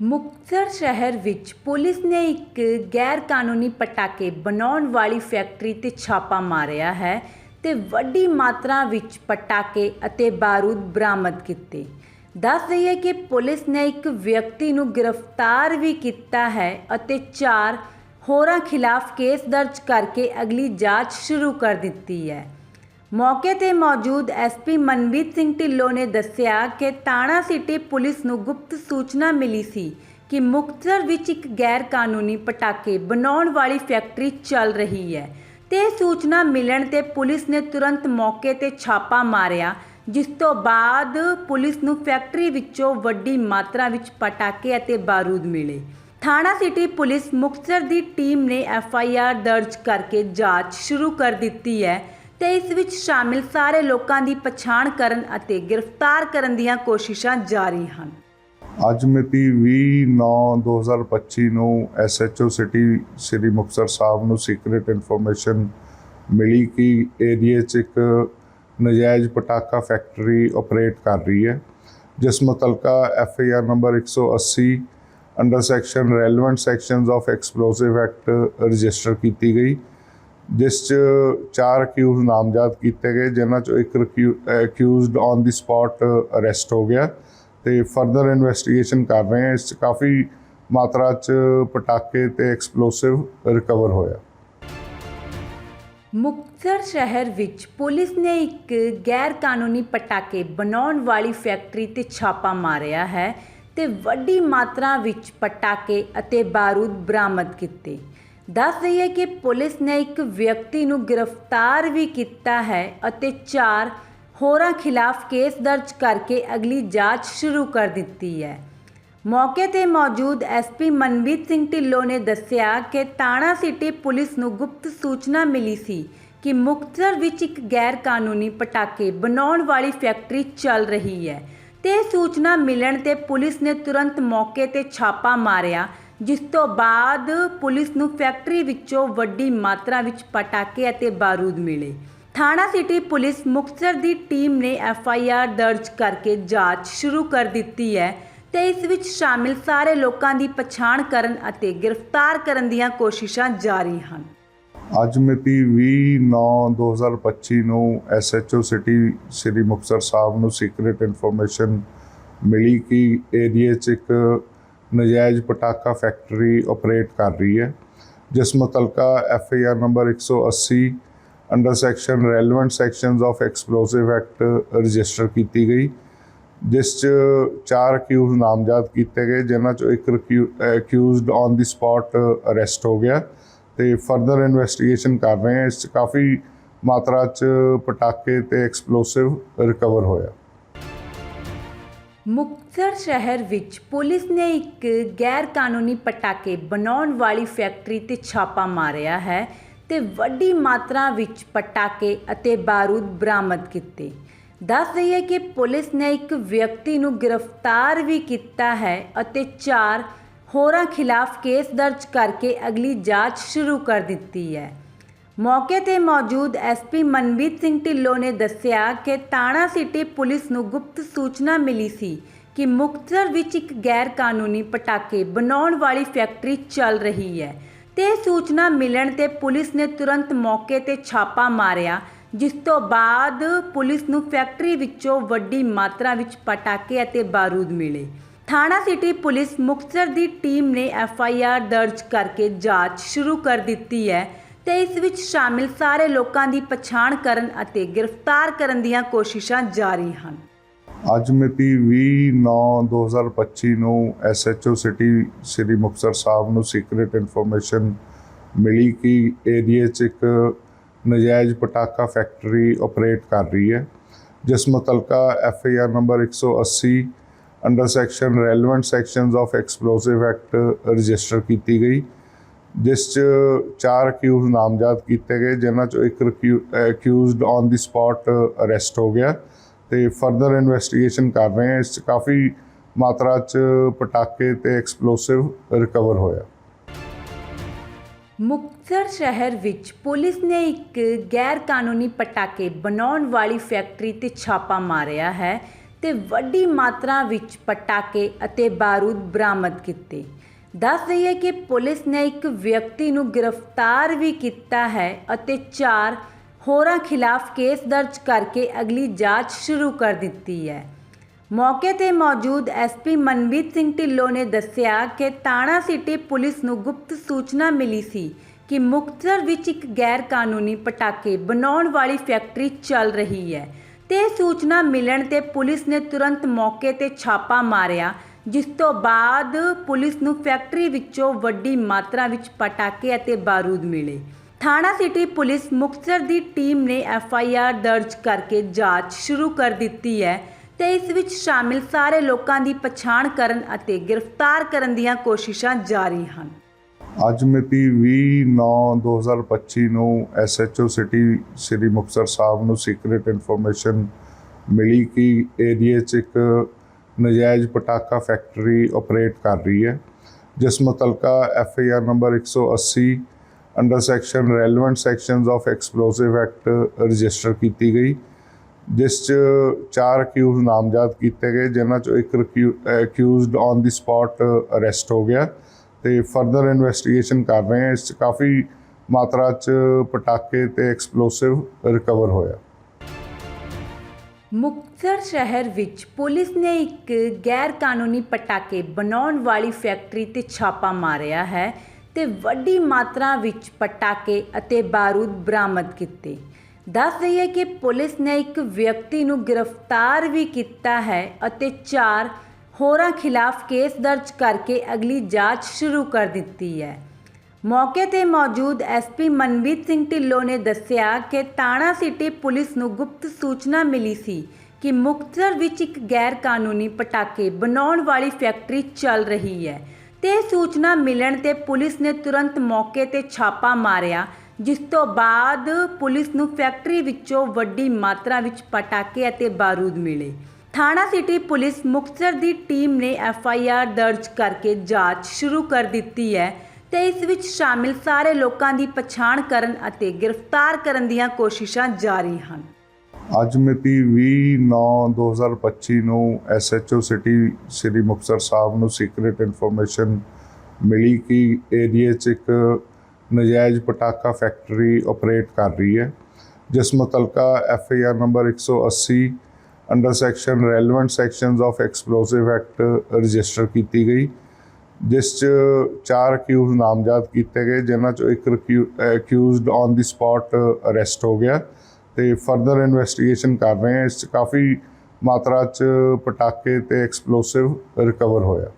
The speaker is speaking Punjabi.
ਮੁਕਤਸਰ ਸ਼ਹਿਰ ਵਿੱਚ ਪੁਲਿਸ ਨੇ ਇੱਕ ਗੈਰ ਕਾਨੂੰਨੀ ਪਟਾਕੇ ਬਣਾਉਣ ਵਾਲੀ ਫੈਕਟਰੀ ਤੇ ਛਾਪਾ ਮਾਰਿਆ ਹੈ ਤੇ ਵੱਡੀ ਮਾਤਰਾ ਵਿੱਚ ਪਟਾਕੇ ਅਤੇ ਬਾਰੂਦ ਬਰਾਮਦ ਕੀਤੇ। ਦੱਸ ਦਈਏ ਕਿ ਪੁਲਿਸ ਨੇ ਇੱਕ ਵਿਅਕਤੀ ਨੂੰ ਗ੍ਰਿਫਤਾਰ ਵੀ ਕੀਤਾ ਹੈ ਅਤੇ ਚਾਰ ਹੋਰਾਂ ਖਿਲਾਫ ਕੇਸ ਦਰਜ ਕਰਕੇ ਅਗਲੀ ਜਾਂਚ ਸ਼ੁਰੂ ਕਰ ਦਿੱਤੀ ਹੈ। ਮੌਕੇ ਤੇ ਮੌਜੂਦ ਐਸਪੀ ਮਨਵੀਰ ਸਿੰਘ ਢਿੱਲੋਂ ਨੇ ਦੱਸਿਆ ਕਿ ਤਾਣਾ ਸਿਟੀ ਪੁਲਿਸ ਨੂੰ ਗੁਪਤ ਸੂਚਨਾ ਮਿਲੀ ਸੀ ਕਿ ਮੁਕਤਸਰ ਵਿੱਚ ਇੱਕ ਗੈਰ ਕਾਨੂੰਨੀ ਪਟਾਕੇ ਬਣਾਉਣ ਵਾਲੀ ਫੈਕਟਰੀ ਚੱਲ ਰਹੀ ਹੈ ਤੇ ਸੂਚਨਾ ਮਿਲਣ ਤੇ ਪੁਲਿਸ ਨੇ ਤੁਰੰਤ ਮੌਕੇ ਤੇ ਛਾਪਾ ਮਾਰਿਆ, ਜਿਸ ਤੋਂ ਬਾਅਦ ਪੁਲਿਸ ਨੂੰ ਫੈਕਟਰੀ ਵਿੱਚੋਂ ਵੱਡੀ ਮਾਤਰਾ ਵਿੱਚ ਪਟਾਕੇ ਅਤੇ ਬਾਰੂਦ ਮਿਲੇ। ਥਾਣਾ ਸਿਟੀ ਪੁਲਿਸ ਮੁਕਤਸਰ ਦੀ ਟੀਮ ਨੇ ਐਫ ਆਈ ਆਰ ਦਰਜ ਕਰਕੇ ਜਾਂਚ ਸ਼ੁਰੂ ਕਰ ਦਿੱਤੀ ਹੈ। ਤੇ ਇਸ ਵਿੱਚ ਸ਼ਾਮਿਲ ਸਾਰੇ ਲੋਕਾਂ ਦੀ ਪਛਾਣ ਕਰਨ ਅਤੇ ਗ੍ਰਿਫਤਾਰ ਕਰਨ ਦੀਆਂ ਕੋਸ਼ਿਸ਼ਾਂ ਜਾਰੀ ਹਨ। ਅੱਜ ਮਿਤੀ 20/9/2025 ਨੂੰ ਐਸਐਚਓ ਸਿਟੀ, ਸ੍ਰੀ ਮੁਕਤਸਰ ਸਾਹਿਬ ਨੂੰ ਸੀਕ੍ਰੀਟ ਇਨਫੋਰਮੇਸ਼ਨ ਮਿਲੀ ਕਿ ਏਰੀਏ 'ਚ ਇੱਕ ਨਜਾਇਜ਼ ਪਟਾਕਾ ਫੈਕਟਰੀ ਆਪਰੇਟ ਕਰ ਰਹੀ ਹੈ, ਜਿਸ ਮੁਤਲਕਾ FIR number 180 under section relevant sections of explosive act register ਕੀਤੀ ਗਈ। ਜਿਸ 'ਚ ਚਾਰ ਅਕਿਊਜ਼ ਨਾਮਜ਼ਦ ਕੀਤੇ ਗਏ, ਜਿਨ੍ਹਾਂ 'ਚੋਂ ਇੱਕ accused on the spot arrest ਹੋ ਗਿਆ ਤੇ ਫਰਦਰ ਇਨਵੈਸਟੀਗੇਸ਼ਨ ਕਰ ਰਹੇ ਹਾਂ। ਇਸ 'ਚ ਕਾਫੀ ਮਾਤਰਾ 'ਚ ਪਟਾਕੇ ਤੇ ਐਕਸਪਲੋਸਿਵ ਰਿਕਵਰ ਹੋਇਆ। ਮੁਕਤਸਰ ਸ਼ਹਿਰ ਵਿੱਚ ਪੁਲਿਸ ਨੇ ਇੱਕ ਗੈਰ ਕਾਨੂੰਨੀ ਪਟਾਕੇ ਬਣਾਉਣ ਵਾਲੀ ਫੈਕਟਰੀ ਤੇ ਛਾਪਾ ਮਾਰਿਆ ਹੈ ਤੇ ਵੱਡੀ ਮਾਤਰਾ ਵਿੱਚ ਪਟਾਕੇ ਅਤੇ ਬਾਰੂਦ ਬਰਾਮਦ ਕੀਤੇ। ਦੱਸ ਦਈਏ ਕਿ ਪੁਲਿਸ ਨੇ ਇੱਕ ਵਿਅਕਤੀ ਨੂੰ ਗ੍ਰਿਫਤਾਰ ਵੀ ਕੀਤਾ ਹੈ ਅਤੇ ਚਾਰ ਹੋਰਾਂ ਖਿਲਾਫ ਕੇਸ ਦਰਜ ਕਰਕੇ ਅਗਲੀ ਜਾਂਚ ਸ਼ੁਰੂ ਕਰ ਦਿੱਤੀ ਹੈ। ਮੌਕੇ ਤੇ ਮੌਜੂਦ ਐਸਪੀ ਮਨਵੀਰ ਸਿੰਘ ਢਿੱਲੋਂ ਨੇ ਦੱਸਿਆ ਕਿ ਤਾਣਾ ਸਿਟੀ ਪੁਲਿਸ ਨੂੰ ਗੁਪਤ ਸੂਚਨਾ ਮਿਲੀ ਸੀ ਕਿ ਮੁਕਤਸਰ ਵਿੱਚ ਇੱਕ ਗੈਰ ਕਾਨੂੰਨੀ ਪਟਾਕੇ ਬਣਾਉਣ ਵਾਲੀ ਫੈਕਟਰੀ ਚੱਲ ਰਹੀ ਹੈ ਤੇ ਸੂਚਨਾ ਮਿਲਣ ਤੇ ਪੁਲਿਸ ਨੇ ਤੁਰੰਤ ਮੌਕੇ ਤੇ ਛਾਪਾ ਮਾਰਿਆ ਜਿਸ ਤੋਂ ਬਾਅਦ ਪੁਲਿਸ ਨੂੰ ਫੈਕਟਰੀ ਵਿੱਚੋਂ ਵੱਡੀ ਮਾਤਰਾ ਵਿੱਚ ਪਟਾਕੇ ਅਤੇ ਬਾਰੂਦ ਮਿਲੇ। ਥਾਣਾ ਸਿਟੀ ਪੁਲਿਸ ਮੁਕਤਸਰ ਦੀ ਟੀਮ ਨੇ ਐਫ ਆਈ ਆਰ ਦਰਜ ਕਰਕੇ ਜਾਂਚ ਸ਼ੁਰੂ ਕਰ ਦਿੱਤੀ ਹੈ ਤੇ ਇਸ ਵਿੱਚ ਸ਼ਾਮਿਲ ਸਾਰੇ ਲੋਕਾਂ ਦੀ ਪਛਾਣ ਕਰਨ ਅਤੇ ਗ੍ਰਿਫਤਾਰ ਕਰਨ ਦੀਆਂ ਕੋਸ਼ਿਸ਼ਾਂ ਜਾਰੀ ਹਨ। ਅੱਜ ਮਿਤੀ 20/9/2025 ਨੂੰ ਐਸਐਚਓ ਸਿਟੀ, ਸ੍ਰੀ ਮੁਕਤਸਰ ਸਾਹਿਬ ਨੂੰ ਸੀਕ੍ਰੀਟ ਇਨਫੋਰਮੇਸ਼ਨ ਮਿਲੀ ਕਿ ਏਰੀਏ 'ਚ ਇੱਕ ਨਜਾਇਜ਼ ਪਟਾਕਾ ਫੈਕਟਰੀ ਆਪਰੇਟ ਕਰ ਰਹੀ ਹੈ। ਜਿਸ ਮੁਤਲਕਾ F I R number 180 under section relevant sections of explosive act register ਕੀਤੀ ਗਈ, ਜਿਸ 'ਚ ਚਾਰ ਅਕਿਊਜ਼ ਨਾਮਜ਼ਦ ਕੀਤੇ ਗਏ, ਜਿਨ੍ਹਾਂ 'ਚੋਂ ਇੱਕ accused on the spot arrest ਹੋ ਗਿਆ ਤੇ ਫਰਦਰ ਇਨਵੈਸਟੀਗੇਸ਼ਨ ਕਰ ਰਹੇ ਹਾਂ। ਇਸ 'ਚ ਕਾਫੀ ਮਾਤਰਾ 'ਚ ਪਟਾਕੇ ਤੇ ਐਕਸਪਲੋਸਿਵ ਰਿਕਵਰ ਹੋਇਆ। ਮੁਕਤਸਰ ਸ਼ਹਿਰ ਵਿੱਚ ਪੁਲਿਸ ਨੇ ਇੱਕ ਗੈਰ ਕਾਨੂੰਨੀ ਪਟਾਕੇ ਬਣਾਉਣ ਵਾਲੀ ਫੈਕਟਰੀ ਤੇ ਛਾਪਾ ਮਾਰਿਆ ਹੈ ਤੇ ਵੱਡੀ ਮਾਤਰਾ ਵਿੱਚ ਪਟਾਕੇ ਅਤੇ ਬਾਰੂਦ ਬਰਾਮਦ ਕੀਤੇ। ਦੱਸ ਦਈਏ ਕਿ ਪੁਲਿਸ ਨੇ ਇੱਕ ਵਿਅਕਤੀ ਨੂੰ ਗ੍ਰਿਫਤਾਰ ਵੀ ਕੀਤਾ ਹੈ ਅਤੇ ਚਾਰ ਹੋਰਾਂ ਖਿਲਾਫ ਕੇਸ ਦਰਜ ਕਰਕੇ ਅਗਲੀ ਜਾਂਚ ਸ਼ੁਰੂ ਕਰ ਦਿੱਤੀ ਹੈ। ਮੌਕੇ ਤੇ ਮੌਜੂਦ ਐਸਪੀ ਮਨਵੀਰ ਸਿੰਘ ਢਿੱਲੋਂ ਨੇ ਦੱਸਿਆ ਕਿ ਤਾਣਾ ਸਿਟੀ ਪੁਲਿਸ ਨੂੰ ਗੁਪਤ ਸੂਚਨਾ ਮਿਲੀ ਸੀ ਕਿ ਮੁਕਤਸਰ ਵਿੱਚ ਇੱਕ ਗੈਰ ਕਾਨੂੰਨੀ ਪਟਾਕੇ ਬਣਾਉਣ ਵਾਲੀ ਫੈਕਟਰੀ ਚੱਲ ਰਹੀ ਹੈ ਤੇ ਸੂਚਨਾ ਮਿਲਣ ਤੇ ਪੁਲਿਸ ਨੇ ਤੁਰੰਤ ਮੌਕੇ ਤੇ ਛਾਪਾ ਮਾਰਿਆ, ਜਿਸ ਤੋਂ ਬਾਅਦ ਪੁਲਿਸ ਨੂੰ ਫੈਕਟਰੀ ਵਿੱਚੋਂ ਵੱਡੀ ਮਾਤਰਾ ਵਿੱਚ ਪਟਾਕੇ ਅਤੇ ਬਾਰੂਦ ਮਿਲੇ। ਥਾਣਾ ਸਿਟੀ ਪੁਲਿਸ ਮੁਕਤਸਰ ਦੀ ਟੀਮ ਨੇ ਐਫ ਆਈ ਆਰ ਦਰਜ ਕਰਕੇ ਜਾਂਚ ਸ਼ੁਰੂ ਕਰ ਦਿੱਤੀ ਹੈ। ਤੇ ਇਸ ਵਿੱਚ ਸ਼ਾਮਿਲ ਸਾਰੇ ਲੋਕਾਂ ਦੀ ਪਛਾਣ ਕਰਨ ਅਤੇ ਗ੍ਰਿਫਤਾਰ ਕਰਨ ਦੀਆਂ ਕੋਸ਼ਿਸ਼ਾਂ ਜਾਰੀ ਹਨ। ਅੱਜ ਮਿਤੀ 20/9/2025 ਨੂੰ ਐਸਐਚਓ ਸਿਟੀ, ਸ੍ਰੀ ਮੁਕਤਸਰ ਸਾਹਿਬ ਨੂੰ ਸੀਕ੍ਰੀਟ ਇਨਫੋਰਮੇਸ਼ਨ ਮਿਲੀ ਕਿ ਏਰੀਏ 'ਚ ਇੱਕ ਨਜਾਇਜ਼ ਪਟਾਕਾ ਫੈਕਟਰੀ ਆਪਰੇਟ ਕਰ ਰਹੀ ਹੈ। ਜਿਸ ਮੁਤਲਕਾ FIR number 180 under section relevant sections of explosive act register ਕੀਤੀ ਗਈ। ਜਿਸ 'ਚ ਚਾਰ ਅਕਿਊਜ਼ ਨਾਮਜ਼ਦ ਕੀਤੇ ਗਏ, ਜਿਨ੍ਹਾਂ 'ਚੋਂ ਇੱਕ accused on the spot arrest ਹੋ ਗਿਆ ਤੇ ਫਰਦਰ ਇਨਵੈਸਟੀਗੇਸ਼ਨ ਕਰ ਰਹੇ ਹਾਂ। ਇਸ 'ਚ ਕਾਫੀ ਮਾਤਰਾ 'ਚ ਪਟਾਕੇ ਤੇ ਐਕਸਪਲੋਸਿਵ ਰਿਕਵਰ ਹੋਇਆ। ਮੁਕਤਸਰ ਸ਼ਹਿਰ ਵਿੱਚ ਪੁਲਿਸ ਨੇ ਇੱਕ ਗੈਰ ਕਾਨੂੰਨੀ ਪਟਾਕੇ ਬਣਾਉਣ ਵਾਲੀ ਫੈਕਟਰੀ ਤੇ ਛਾਪਾ ਮਾਰਿਆ ਹੈ ਤੇ ਵੱਡੀ ਮਾਤਰਾ ਵਿੱਚ ਪਟਾਕੇ ਅਤੇ ਬਾਰੂਦ ਬਰਾਮਦ ਕੀਤੇ। ਦੱਸ ਦਈਏ ਕਿ ਪੁਲਿਸ ਨੇ ਇੱਕ ਵਿਅਕਤੀ ਨੂੰ ਗ੍ਰਿਫਤਾਰ ਵੀ ਕੀਤਾ ਹੈ ਅਤੇ ਚਾਰ ਹੋਰਾਂ ਖਿਲਾਫ ਕੇਸ ਦਰਜ ਕਰਕੇ ਅਗਲੀ ਜਾਂਚ ਸ਼ੁਰੂ ਕਰ ਦਿੱਤੀ ਹੈ। ਮੌਕੇ ਤੇ ਮੌਜੂਦ ਐਸਪੀ ਮਨਵੀਰ ਸਿੰਘ ਢਿੱਲੋਂ ਨੇ ਦੱਸਿਆ ਕਿ ਤਾਣਾ ਸਿਟੀ ਪੁਲਿਸ ਨੂੰ ਗੁਪਤ ਸੂਚਨਾ ਮਿਲੀ ਸੀ ਕਿ ਮੁਕਤਸਰ ਵਿੱਚ ਇੱਕ ਗੈਰ ਕਾਨੂੰਨੀ ਪਟਾਕੇ ਬਣਾਉਣ ਵਾਲੀ ਫੈਕਟਰੀ ਚੱਲ ਰਹੀ ਹੈ ਤੇ ਸੂਚਨਾ ਮਿਲਣ ਤੇ ਪੁਲਿਸ ਨੇ ਤੁਰੰਤ ਮੌਕੇ ਤੇ ਛਾਪਾ ਮਾਰਿਆ ਜਿਸ ਤੋਂ ਬਾਅਦ ਪੁਲਿਸ ਨੂੰ ਫੈਕਟਰੀ ਵਿੱਚੋਂ ਵੱਡੀ ਮਾਤਰਾ ਵਿੱਚ ਪਟਾਕੇ ਅਤੇ ਬਾਰੂਦ ਮਿਲੇ। ਥਾਣਾ ਸਿਟੀ ਪੁਲਿਸ ਮੁਕਤਸਰ ਦੀ ਟੀਮ ਨੇ ਐਫ ਆਈ ਆਰ ਦਰਜ ਕਰਕੇ ਜਾਂਚ ਸ਼ੁਰੂ ਕਰ ਦਿੱਤੀ ਹੈ ਤੇ ਇਸ ਵਿੱਚ ਸ਼ਾਮਿਲ ਸਾਰੇ ਲੋਕਾਂ ਦੀ ਪਛਾਣ ਕਰਨ ਅਤੇ ਗ੍ਰਿਫਤਾਰ ਕਰਨ ਦੀਆਂ ਕੋਸ਼ਿਸ਼ਾਂ ਜਾਰੀ ਹਨ। ਅੱਜ ਮਿਤੀ 20/9/2025 ਨੂੰ ਐਸਐਚਓ ਸਿਟੀ, ਸ੍ਰੀ ਮੁਕਤਸਰ ਸਾਹਿਬ ਨੂੰ ਸੀਕ੍ਰੀਟ ਇਨਫੋਰਮੇਸ਼ਨ ਮਿਲੀ ਕਿ ਏਰੀਏ 'ਚ ਇੱਕ ਨਜਾਇਜ਼ ਪਟਾਕਾ ਫੈਕਟਰੀ ਆਪਰੇਟ ਕਰ ਰਹੀ ਹੈ। ਜਿਸ ਮੁਤਲਕਾ F I R number 180 under section relevant sections of explosive act register ਕੀਤੀ ਗਈ, ਜਿਸ 'ਚ ਚਾਰ ਅਕਿਊਜ਼ ਨਾਮਜ਼ਦ ਕੀਤੇ ਗਏ, ਜਿਨ੍ਹਾਂ 'ਚੋਂ ਇੱਕ accused on the spot arrest ਹੋ ਗਿਆ ਤੇ ਫਰਦਰ ਇਨਵੈਸਟੀਗੇਸ਼ਨ ਕਰ ਰਹੇ ਹਾਂ। ਇਸ 'ਚ ਕਾਫੀ ਮਾਤਰਾ 'ਚ ਪਟਾਕੇ ਤੇ ਐਕਸਪਲੋਸਿਵ ਰਿਕਵਰ ਹੋਇਆ। ਮੁਕਤਸਰ ਸ਼ਹਿਰ ਵਿੱਚ ਪੁਲਿਸ ਨੇ ਇੱਕ ਗੈਰ ਕਾਨੂੰਨੀ ਪਟਾਕੇ ਬਣਾਉਣ ਵਾਲੀ ਫੈਕਟਰੀ ਤੇ ਛਾਪਾ ਮਾਰਿਆ ਹੈ ਤੇ ਵੱਡੀ ਮਾਤਰਾ ਵਿੱਚ ਪਟਾਕੇ ਅਤੇ ਬਾਰੂਦ ਬਰਾਮਦ ਕੀਤੇ। ਦੱਸ ਦਈਏ ਕਿ ਪੁਲਿਸ ਨੇ ਇੱਕ ਵਿਅਕਤੀ ਨੂੰ ਗ੍ਰਿਫਤਾਰ ਵੀ ਕੀਤਾ ਹੈ ਅਤੇ ਚਾਰ ਹੋਰਾਂ ਖਿਲਾਫ ਕੇਸ ਦਰਜ ਕਰਕੇ ਅਗਲੀ ਜਾਂਚ ਸ਼ੁਰੂ ਕਰ ਦਿੱਤੀ ਹੈ। ਮੌਕੇ ਤੇ ਮੌਜੂਦ ਐਸਪੀ ਮਨਵੀਰ ਸਿੰਘ ਢਿੱਲੋਂ ਨੇ ਦੱਸਿਆ ਕਿ ਤਾਣਾ ਸਿਟੀ ਪੁਲਿਸ ਨੂੰ ਗੁਪਤ ਸੂਚਨਾ ਮਿਲੀ ਸੀ ਕਿ ਮੁਕਤਸਰ ਵਿੱਚ ਇੱਕ ਗੈਰ ਕਾਨੂੰਨੀ ਪਟਾਕੇ ਬਣਾਉਣ ਵਾਲੀ ਫੈਕਟਰੀ ਚੱਲ ਰਹੀ ਹੈ ਤੇ ਸੂਚਨਾ ਮਿਲਣ ਤੇ ਪੁਲਿਸ ਨੇ ਤੁਰੰਤ ਮੌਕੇ ਤੇ ਛਾਪਾ ਮਾਰਿਆ, ਜਿਸ ਤੋਂ ਬਾਅਦ ਪੁਲਿਸ ਨੂੰ ਫੈਕਟਰੀ ਵਿੱਚੋਂ ਵੱਡੀ ਮਾਤਰਾ ਵਿੱਚ ਪਟਾਕੇ ਅਤੇ ਬਾਰੂਦ ਮਿਲੇ। ਥਾਣਾ ਸਿਟੀ ਪੁਲਿਸ ਮੁਕਤਸਰ ਦੀ ਟੀਮ ਨੇ ਐਫ ਆਈ ਆਰ ਦਰਜ ਕਰਕੇ ਜਾਂਚ ਸ਼ੁਰੂ ਕਰ ਦਿੱਤੀ ਹੈ ਤੇ ਇਸ ਵਿੱਚ ਸ਼ਾਮਿਲ ਸਾਰੇ ਲੋਕਾਂ ਦੀ ਪਛਾਣ ਕਰਨ ਅਤੇ ਗ੍ਰਿਫਤਾਰ ਕਰਨ ਦੀਆਂ ਕੋਸ਼ਿਸ਼ਾਂ ਜਾਰੀ ਹਨ। ਅੱਜ ਮਿਤੀ 20/9/2025 ਨੂੰ ਐਸਐਚਓ ਸਿਟੀ, ਸ੍ਰੀ ਮੁਕਤਸਰ ਸਾਹਿਬ ਨੂੰ ਸੀਕ੍ਰੀਟ ਇਨਫੋਰਮੇਸ਼ਨ ਮਿਲੀ ਕਿ ਏਰੀਏ 'ਚ ਇੱਕ ਨਜਾਇਜ਼ ਪਟਾਕਾ ਫੈਕਟਰੀ ਆਪਰੇਟ ਕਰ ਰਹੀ ਹੈ, ਜਿਸ ਮੁਤਲਕਾ FIR number 180 under section relevant sections of explosive act register ਕੀਤੀ ਗਈ। ਜਿਸ 'ਚ ਚਾਰ ਅਕਿਊਜ਼ ਨਾਮਜ਼ਦ ਕੀਤੇ ਗਏ, ਜਿਨ੍ਹਾਂ 'ਚੋਂ ਇੱਕ accused on the spot arrest ਹੋ ਗਿਆ ਤੇ ਫਰਦਰ ਇਨਵੈਸਟੀਗੇਸ਼ਨ ਕਰ ਰਹੇ ਹਾਂ। ਇਸ 'ਚ ਕਾਫੀ ਮਾਤਰਾ 'ਚ ਪਟਾਕੇ ਤੇ ਐਕਸਪਲੋਸਿਵ ਰਿਕਵਰ ਹੋਇਆ।